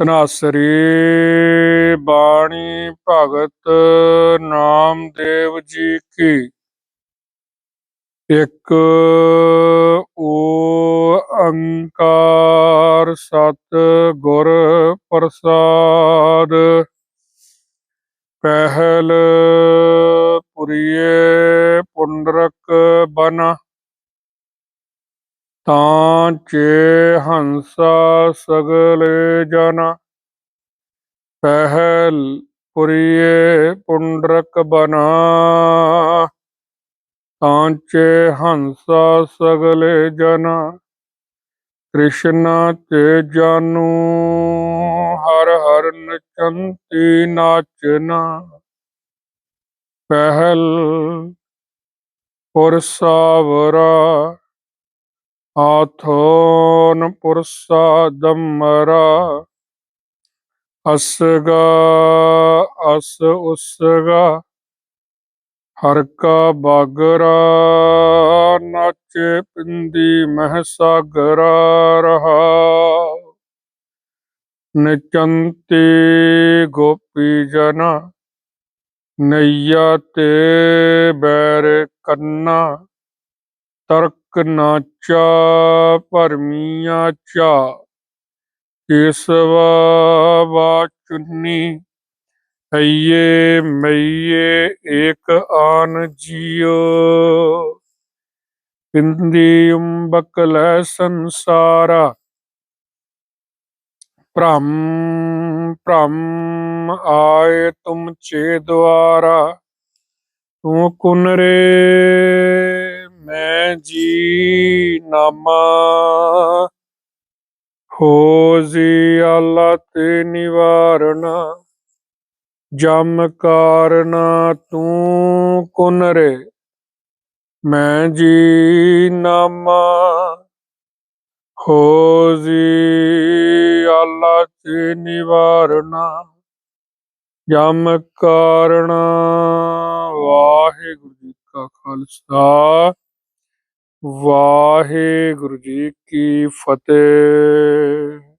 ਤਨਾਸਰੀ ਬਾਣੀ ਭਗਤ ਨਾਮਦੇਵ ਜੀ ਕੀ। ਇੱਕ ਅੰਕਾਰ ਸਤ ਗੁਰ ਪ੍ਰਸਾਦ। ਪਹਿਲ ਪੁਰੀਏ ਪੁੰਡਰਕ ਬਨ। ਤਾਂ ਚੇ ਹੰਸਾ ਸਗਲੇ ਜਨ, ਪਹਿਲ ਪੁਰੀਏ ਪੁੰਡਰਕ ਬਨਾ। ਤਾਂਚੇ ਹੰਸਾ ਸਗਲੇ ਜਨ, ਕ੍ਰਿਸ਼ਨ ਤੇ ਜਾਨੂ ਹਰ ਹਰ ਨਚੰਤੀ ਨਾਚਨਾ। ਪਹਿਲ ਪੁਰਸਾਵਰਾ ਆਥੋਨ ਪੁਰਸਾ ਦਮਰਾ ਅਸਗਾ ਅਸ ਉਸਗਾ ਹਰ ਕਾ ਬਾਗਰਾ ਨਾਚੇ ਪਿੰਦੀ ਮਹਿ ਸਾਗਰਾ ਰਹਾ ਨਚੰਤੀ ਗੋਪੀ ਜਨ ਨਈਆ ਤੇ ਬੈਰ ਕੰਨਾ ਤਰਕ ਨਾਚਾ ਭਰਮੀਆਂ ਚਾ ਕੇਸਵਾ ਵਾਚੁਨੀ ਹਈਏ ਮਈਏ ਏਕ ਆਨ ਜੀਓ। ਪਿੰਦੀ ਉੰਬਕ ਲੈ ਸੰਸਾਰਾ, ਭ੍ਰਮ ਭ੍ਰਮ ਆਏ ਤੁਮ ਚੇ ਦੁਆਰਾ, ਤੂੰ ਕੁਨਰੇ ਜੀ ਨਾਮਾ। ਹੋ ਜੀ ਆਲਾ ਤੇ ਨਿਵਾਰਨਾ। ਜਮ ਕਾਰਨਾ ਤੂੰ ਕੁਨ ਰੇ। ਮੈਂ ਜੀ ਨਾਮਾ। ਹੋ ਜੀ ਆਲਾ ਤੇ ਨਿਵਾਰਨਾ। ਜਮ ਕਾਰਨਾ ਵਾਹਿਗੁਰੂ ਜੀ ਕਾ ਖਾਲਸਾ। ਵਾਹਿਗੁਰੂ ਜੀ ਕੀ ਫਤਿਹ।